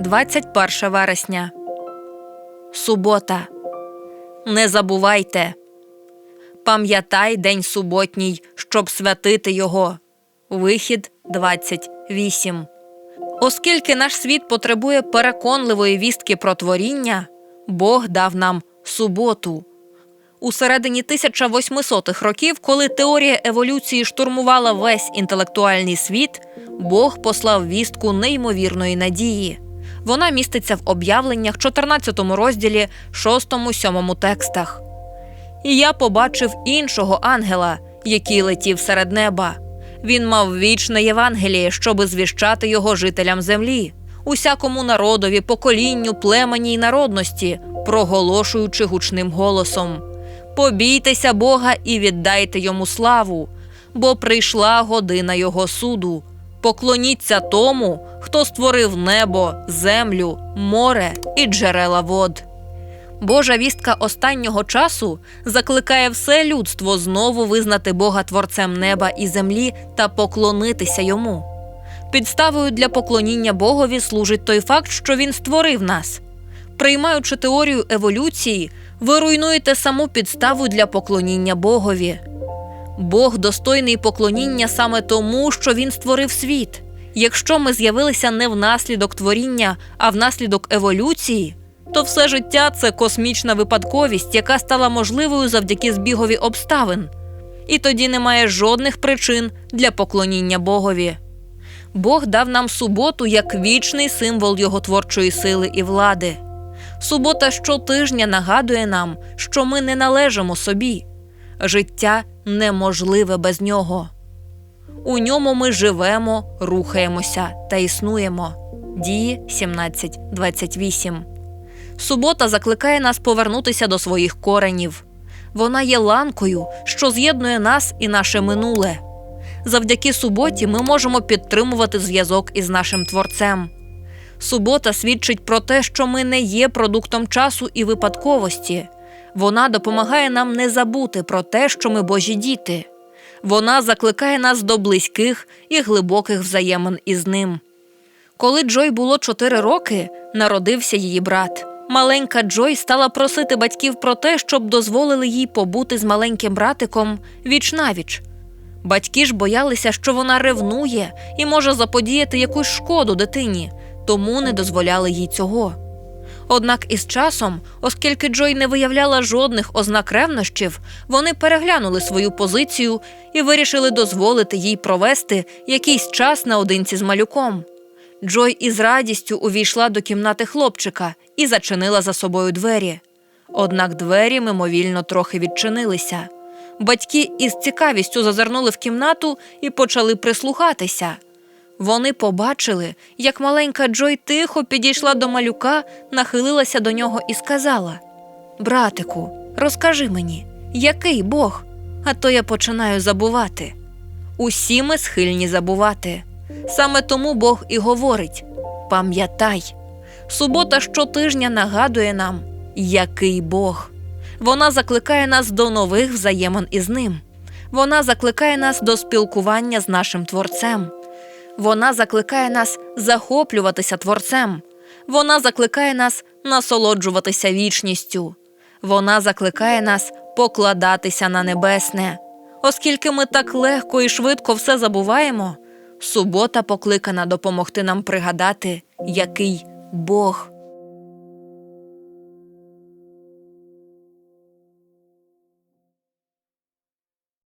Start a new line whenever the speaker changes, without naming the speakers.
21 вересня. Субота. Не забувайте. Пам'ятай день суботній, щоб святити його. Вихід 28. Оскільки наш світ потребує переконливої вістки про творіння, Бог дав нам суботу. У середині 1800-х років, коли теорія еволюції штурмувала весь інтелектуальний світ, Бог послав вістку неймовірної надії. Вона міститься в об'явленнях, 14 розділі, 6-7 текстах. І я побачив іншого ангела, який летів серед неба. Він мав вічне Євангеліє, щоби звіщати його жителям землі, усякому народові, поколінню, племені й народності, проголошуючи гучним голосом. Побійтеся Бога і віддайте йому славу, бо прийшла година Його суду. Поклоніться тому, хто створив небо, землю, море і джерела вод. Божа вістка останнього часу закликає все людство знову визнати Бога творцем неба і землі та поклонитися йому. Підставою для поклоніння Богові служить той факт, що він створив нас. Приймаючи теорію еволюції, ви руйнуєте саму підставу для поклоніння Богові. Бог достойний поклоніння саме тому, що він створив світ. Якщо ми з'явилися не внаслідок творіння, а внаслідок еволюції, то все життя це космічна випадковість, яка стала можливою завдяки збігові обставин. І тоді немає жодних причин для поклоніння Богові. Бог дав нам суботу як вічний символ його творчої сили і влади. Субота щотижня нагадує нам, що ми не належимо собі. Життя неможливе без нього. У ньому ми живемо, рухаємося та існуємо. Дії 17.28. Субота закликає нас повернутися до своїх коренів. Вона є ланкою, що з'єднує нас і наше минуле. Завдяки суботі ми можемо підтримувати зв'язок із нашим творцем. Субота свідчить про те, що ми не є продуктом часу і випадковості. Вона допомагає нам не забути про те, що ми Божі діти. Вона закликає нас до близьких і глибоких взаємин із ним. Коли Джой було 4 роки, народився її брат. Маленька Джой стала просити батьків про те, щоб дозволили їй побути з маленьким братиком віч навіч. Батьки ж боялися, що вона ревнує і може заподіяти якусь шкоду дитині, тому не дозволяли їй цього. Однак із часом, оскільки Джой не виявляла жодних ознак ревнощів, вони переглянули свою позицію і вирішили дозволити їй провести якийсь час наодинці з малюком. Джой із радістю увійшла до кімнати хлопчика і зачинила за собою двері. Однак двері мимовільно трохи відчинилися. Батьки із цікавістю зазирнули в кімнату і почали прислухатися. Вони побачили, як маленька Джой тихо підійшла до малюка, нахилилася до нього і сказала: Братику, розкажи мені, який Бог? А то я починаю забувати. Усі ми схильні забувати. Саме тому Бог і говорить: пам'ятай, субота щотижня нагадує нам, який Бог. Вона закликає нас до нових взаємин із ним. Вона закликає нас до спілкування з нашим Творцем. Вона закликає нас захоплюватися Творцем. Вона закликає нас насолоджуватися вічністю. Вона закликає нас покладатися на небесне. Оскільки ми так легко і швидко все забуваємо, субота покликана допомогти нам пригадати, який Бог.